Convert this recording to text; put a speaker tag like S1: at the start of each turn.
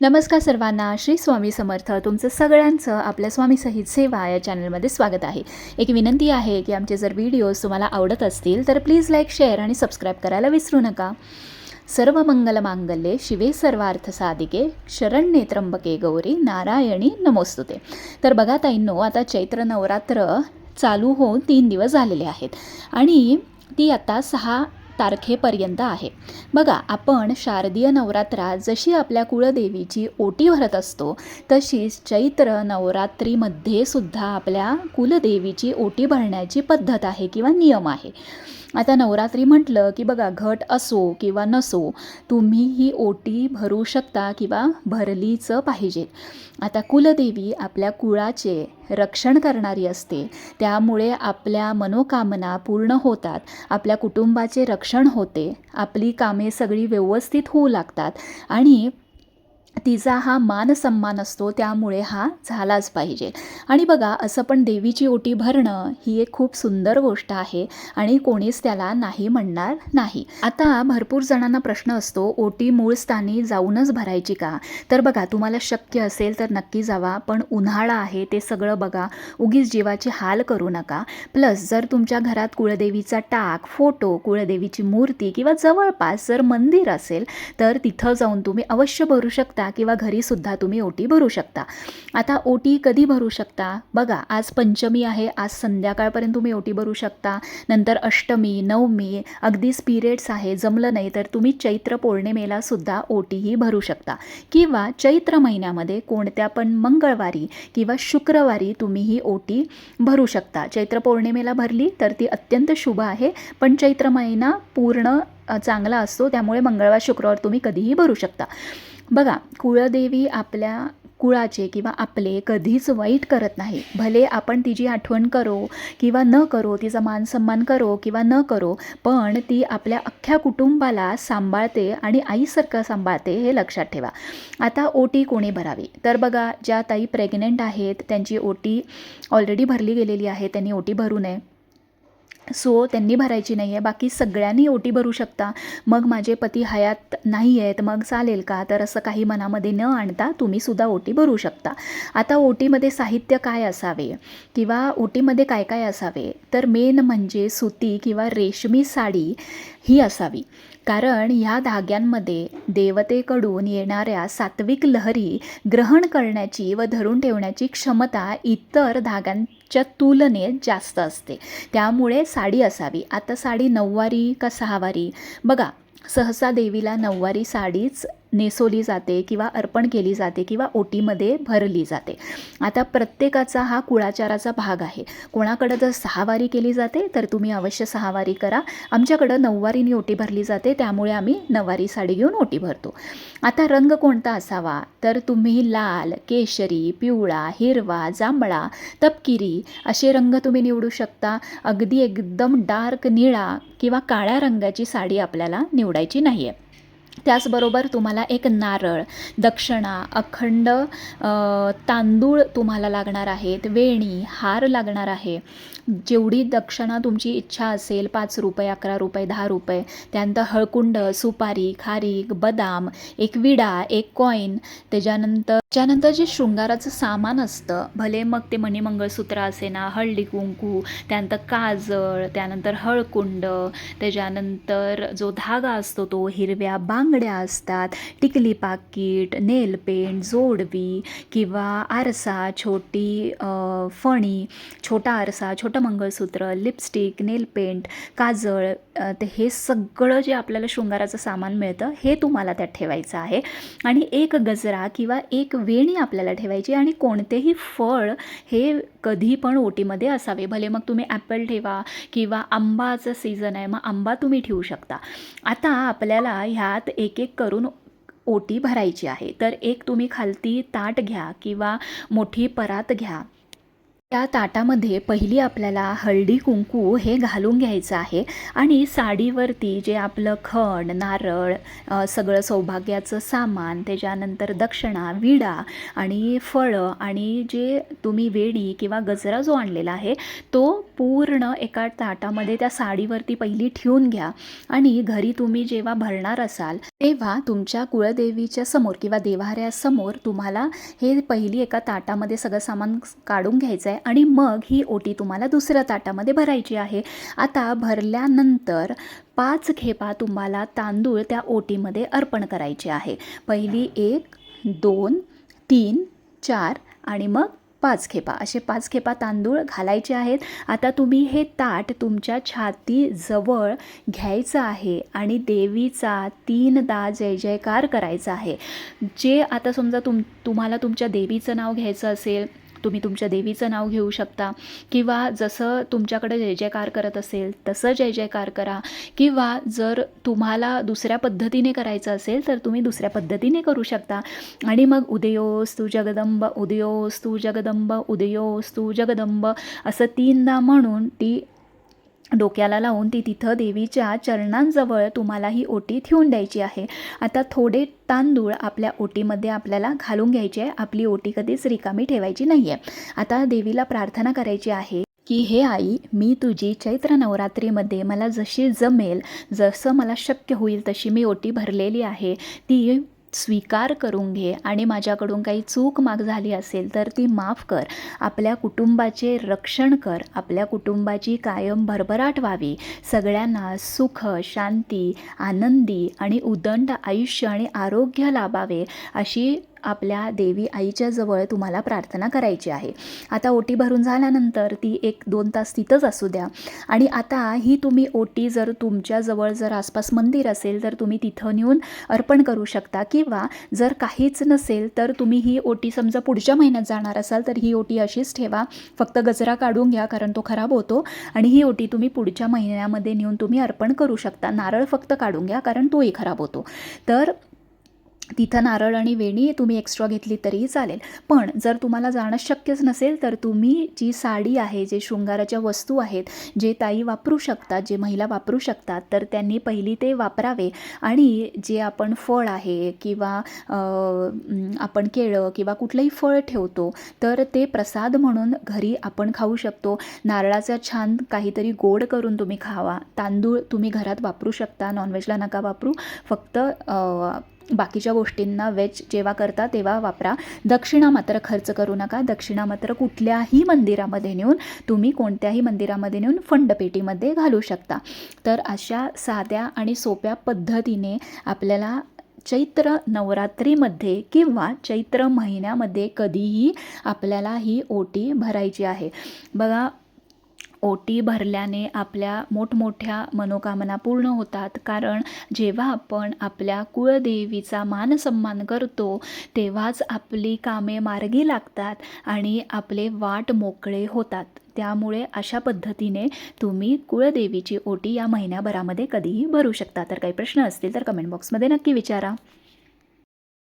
S1: नमस्कार सर्वांना श्री स्वामी समर्थ. तुमचं सगळ्यांचं आपल्या स्वामी सहित सेवा या चॅनलमध्ये स्वागत आहे. एक विनंती आहे की आमचे जर व्हिडिओज तुम्हाला आवडत असतील तर प्लीज लाईक शेअर आणि सबस्क्राईब करायला विसरू नका. सर्व मंगल मांगल्ये शिवे सर्वार्थ साधिके शरण्ये त्र्यंबके गौरी नारायणी नमोस्तुते. तर बघा ताईंनो आता चैत्र नवरात्र चालू होऊन तीन दिवस झालेले आहेत. आणि ती आता सहा तारखेपर्यंत आहे. बघा आपण शारदीय नवरात्रात जशी आपल्या कुळदेवीची ओटी भरत असतो तशीच चैत्र नवरात्रीमध्ये सुद्धा आपल्या कुलदेवीची ओटी भरण्याची पद्धत आहे किंवा नियम आहे. आता नवरात्री म्हटलं की बघा घट असो किंवा नसो तुम्ही ही ओटी भरू शकता किंवा भरलीच पाहिजे. आता कुलदेवी आपल्या कुळाचे रक्षण करणारी असते. त्यामुळे आपल्या मनोकामना पूर्ण होतात आपल्या कुटुंबाचे रक्षण होते आपली कामे सगळी व्यवस्थित होऊ लागतात आणि तिचा हा मानसन्मान असतो त्यामुळे हा झालाच पाहिजे. आणि बघा असं पण देवीची ओटी भरणं ही एक खूप सुंदर गोष्ट आहे आणि कोणीच त्याला नाही म्हणणार नाही. आता भरपूर जणांना प्रश्न असतो ओटी मूळ स्थानी जाऊनच भरायची का? तर बघा तुम्हाला शक्य असेल तर नक्की जावा पण उन्हाळा आहे ते सगळं बघा. उगीच जीवाचे हाल करू नका. प्लस जर तुमच्या घरात कुळदेवीचा टाक फोटो कुळदेवीची मूर्ती किंवा जवळपास जर मंदिर असेल तर तिथं जाऊन तुम्ही अवश्य भरू शकता. किंवा घरीसुद्धा तुम्ही ओटी भरू शकता. आता ओटी कधी भरू शकता? बघा आज पंचमी आहे आज संध्याकाळपर्यंत तुम्ही ओटी भरू शकता. नंतर अष्टमी नवमी अगदीच पिरियड्स आहे जमलं नाही तर तुम्ही चैत्र पौर्णिमेला सुद्धा ओटीही भरू शकता. किंवा चैत्र महिन्यामध्ये कोणत्या पण मंगळवारी किंवा शुक्रवारी तुम्ही ही ओटी भरू शकता. चैत्र पौर्णिमेला भरली तर ती अत्यंत शुभ आहे पण चैत्र महिना पूर्ण चांगला असतो त्यामुळे मंगळवार शुक्रवार तुम्ही कधीही भरू शकता. बघा कुळदेवी आपल्या कुळाचे किंवा आपले कधीच वाईट करत नाही. भले आपण तिची आठवण करो किंवा न करो तिचा मान सन्मान करो किंवा न करो पण ती आपल्या अख्ख्या कुटुंबाला सांभाळते आणि आईसारखं सांभाळते हे लक्षात ठेवा. आता ओटी कोणी भरावी? तर बघा ज्या ताई प्रेग्नेंट आहेत त्यांची ओटी ऑलरेडी भरली गेलेली आहे त्यांनी ओटी भरू नये. सो त्यांनी भरायची नाही आहे बाकी सगळ्यांनी ओटी भरू शकता. मग माझे पती हयात नाही आहेत मग चालेल का? तर असं काही मनामध्ये न आणता तुम्हीसुद्धा ओटी भरू शकता. आता ओटीमध्ये साहित्य काय असावे? किंवा ओटीमध्ये काय काय असावे? तर मेन म्हणजे सुती किंवा रेशमी साडी ही असावी. कारण ह्या धाग्यांमध्ये देवतेकडून येणाऱ्या सात्विक लहरी ग्रहण करण्याची व धरून ठेवण्याची क्षमता इतर धाग्यां च्या तुलनेत जास्त असते. त्यामुळे साडी असावी. आता साडी नऊवारी का सहावारी? बघा सहसा देवीला नऊवारी साडीच नेसवली जाते किंवा अर्पण केली जाते किंवा ओटीमध्ये भरली जाते. आता प्रत्येकाचा हा कुळाचाराचा भाग आहे. कोणाकडं जर सहावारी केली जाते तर तुम्ही अवश्य सहावारी करा. आमच्याकडं नऊवारीने ओटी भरली जाते त्यामुळे आम्ही नऊवारी साडी घेऊन ओटी भरतो. आता रंग कोणता असावा? तर तुम्ही लाल केशरी पिवळा हिरवा जांभळा तपकिरी असे रंग तुम्ही निवडू शकता. अगदी एकदम डार्क निळा किंवा काळ्या रंगाची साडी आपल्याला निवडायची नाही आहे त्याचबरोबर तुम्हाला एक नारळ दक्षिणा अखंड तांदूळ तुम्हाला लागणार आहेत वेणी हार लागणार आहे. जेवढी दक्षिणा तुमची इच्छा असेल पाच रुपये अकरा रुपये दहा रुपये त्यानंतर हळकुंड सुपारी खारीक बदाम एक विडा एक कॉईन त्याच्यानंतर त्यानंतर जे शृंगाराचं सामान असतं भले मग ते मणी मंगळसूत्र असे ना हळदी कुंकू त्यानंतर काजळ त्यानंतर हळकुंड त्याच्यानंतर जो धागा असतो तो हिरव्या बांगड्या असतात टिकली पाकिट नेल पेंट जोडवी किंवा आरसा छोटी फणी छोटा आरसा छोटं मंगळसूत्र लिपस्टिक नेल पेंट काजळ ते हे सगळं जे आपल्याला शृंगाराचं सामान मिळतं हे तुम्हाला त्यात ठेवायचं आहे. आणि एक गजरा किंवा एक वेणी आपल्याला ठेवायची आणि कोणतेही फळ हे कधी पण ओटीमध्ये असावे. भले मग तुम्ही ॲपल ठेवा किंवा आंबाचं सीझन आहे मग आंबा तुम्ही ठेवू शकता. आता आपल्याला ह्यात एक एक करून ओटी भरायची आहे. तर एक तुम्ही खालती ताट घ्या किंवा मोठी परात घ्या. त्या ताटामध्ये पहिली आपल्याला हळदी कुंकू हे घालून घ्यायचं आहे आणि साडीवरती जे आपलं खण नारळ सगळं सौभाग्याचं सामान त्याच्यानंतर दक्षिणा विडा आणि फळं आणि जे तुम्ही वेणी किंवा गजरा जो आणलेला आहे तो पूर्ण एका ताटामध्ये त्या साडीवरती पहिली ठेवून घ्या. आणि घरी तुम्ही जेव्हा भरणार असाल तेव्हा तुमच्या कुळदेवीच्या समोर किंवा देवाऱ्यासमोर तुम्हाला हे पहिली एका ताटामध्ये सगळं सामान काढून घ्यायचं आहे. आणि मग ही ओटी तुम्हाला दुसऱ्या ताटामध्ये भरायची आहे. आता भरल्यानंतर पाच खेपा तुम्हाला तांदूळ त्या ओटीमध्ये अर्पण करायचे आहे. पहिली एक दोन तीन चार आणि मग पाच खेपा. असे पाच खेपा तांदूळ घालायचे आहेत. आता तुम्ही हे ताट तुमच्या छातीजवळ घ्यायचं आहे आणि देवीचा तीनदा जय जयकार करायचा आहे. जे आता समजा तुम तुम्हाला तुमच्या देवीचं नाव घ्यायचं असेल तुम्ही तुमच्या देवीचं नाव घेऊ शकता. किंवा जसं तुमच्याकडे जय जयकार करत असेल तसं जय जयकार करा. किंवा जर तुम्हाला दुसऱ्या पद्धतीने करायचं असेल तर तुम्ही दुसऱ्या पद्धतीने करू शकता. आणि मग उदयोस्तू जगदंब उदयोस्तू जगदंब उदयोस्तू जगदंब असं तीनदा म्हणून ती डोक्याला लावून ती तिथं देवीच्या चरणांजवळ तुम्हाला ही ओटी ठेवून द्यायची आहे. आता थोडे तांदूळ आपल्या ओटीमध्ये आपल्याला घालून घ्यायचे आहे. आपली ओटी कधीच रिकामी ठेवायची नाही आहे आता देवीला प्रार्थना करायची आहे की हे आई मी तुझी चैत्र नवरात्रीमध्ये मला जशी जमेल जसं मला शक्य होईल तशी मी ओटी भरलेली आहे. ती स्वीकार करून घे आणि माझ्याकडून काही चूक माग झाली असेल तर ती माफ कर. आपल्या कुटुंबाचे रक्षण कर. आपल्या कुटुंबाची कायम भरभराट व्हावी. सगळ्यांना सुख शांती आनंदी आणि उदंड आयुष्य आणि आरोग्य लाभावे अशी आपल्या देवी आईच्या जवळ तुम्हाला प्रार्थना करायची आहे. आता ओटी भरून झाल्यानंतर ती एक दोन तास तिथंच असू द्या. आणि आता ही तुम्ही ओटी जर तुमच्याजवळ जर आसपास मंदिर असेल तर तुम्ही तिथं नेऊन अर्पण करू शकता. किंवा जर काहीच नसेल तर तुम्ही ही ओटी समजा पुढच्या महिन्यात जाणार असाल तर ही ओटी अशीच ठेवा. फक्त गजरा काढून घ्या कारण तो खराब होतो. आणि ही ओटी तुम्ही पुढच्या महिन्यामध्ये नेऊन तुम्ही अर्पण करू शकता. नारळ फक्त काढून घ्या कारण तोही खराब होतो. तर तिथं नारळ आणि वेणी तुम्ही एक्स्ट्रा घेतली तरीही चालेल. पण जर तुम्हाला जाणं शक्यच नसेल तर तुम्ही जी साडी आहे जे शृंगाराच्या वस्तू आहेत जे ताई वापरू शकतात जे महिला वापरू शकतात तर त्यांनी पहिली ते वापरावे. आणि जे आपण फळ आहे किंवा आपण केळं किंवा कुठलंही फळ ठेवतो तर ते प्रसाद म्हणून घरी आपण खाऊ शकतो. नारळाचा छान काहीतरी गोड करून तुम्ही खावा. तांदूळ तुम्ही घरात वापरू शकता नॉनव्हेजला नका वापरू. फक्त बाकीच्या गोष्टींना वेज जेव्हा करता तेव्हा वापरा. दक्षिणा मात्र खर्च करू नका. दक्षिणा मात्र कुठल्याही मंदिरामध्ये नेऊन तुम्ही कोणत्याही मंदिरामध्ये नेऊन फंडपेटीमध्ये घालू शकता. तर अशा साध्या आणि सोप्या पद्धतीने आपल्याला चैत्र नवरात्रीमध्ये किंवा चैत्र महिन्यामध्ये कधीही आपल्याला ही ओटी भरायची आहे. बघा ओटी भरल्याने आपल्या मोठमोठ्या मनोकामना पूर्ण होतात. कारण जेव्हा आपण आपल्या कुळदेवीचा मानसन्मान करतो तेव्हाच आपली कामे मार्गी लागतात आणि आपले वाट मोकळे होतात. त्यामुळे अशा पद्धतीने तुम्ही कुळदेवीची ओटी या महिन्याभरामध्ये कधीही भरू शकता. तर काही प्रश्न असतील तर कमेंट बॉक्समध्ये नक्की विचारा.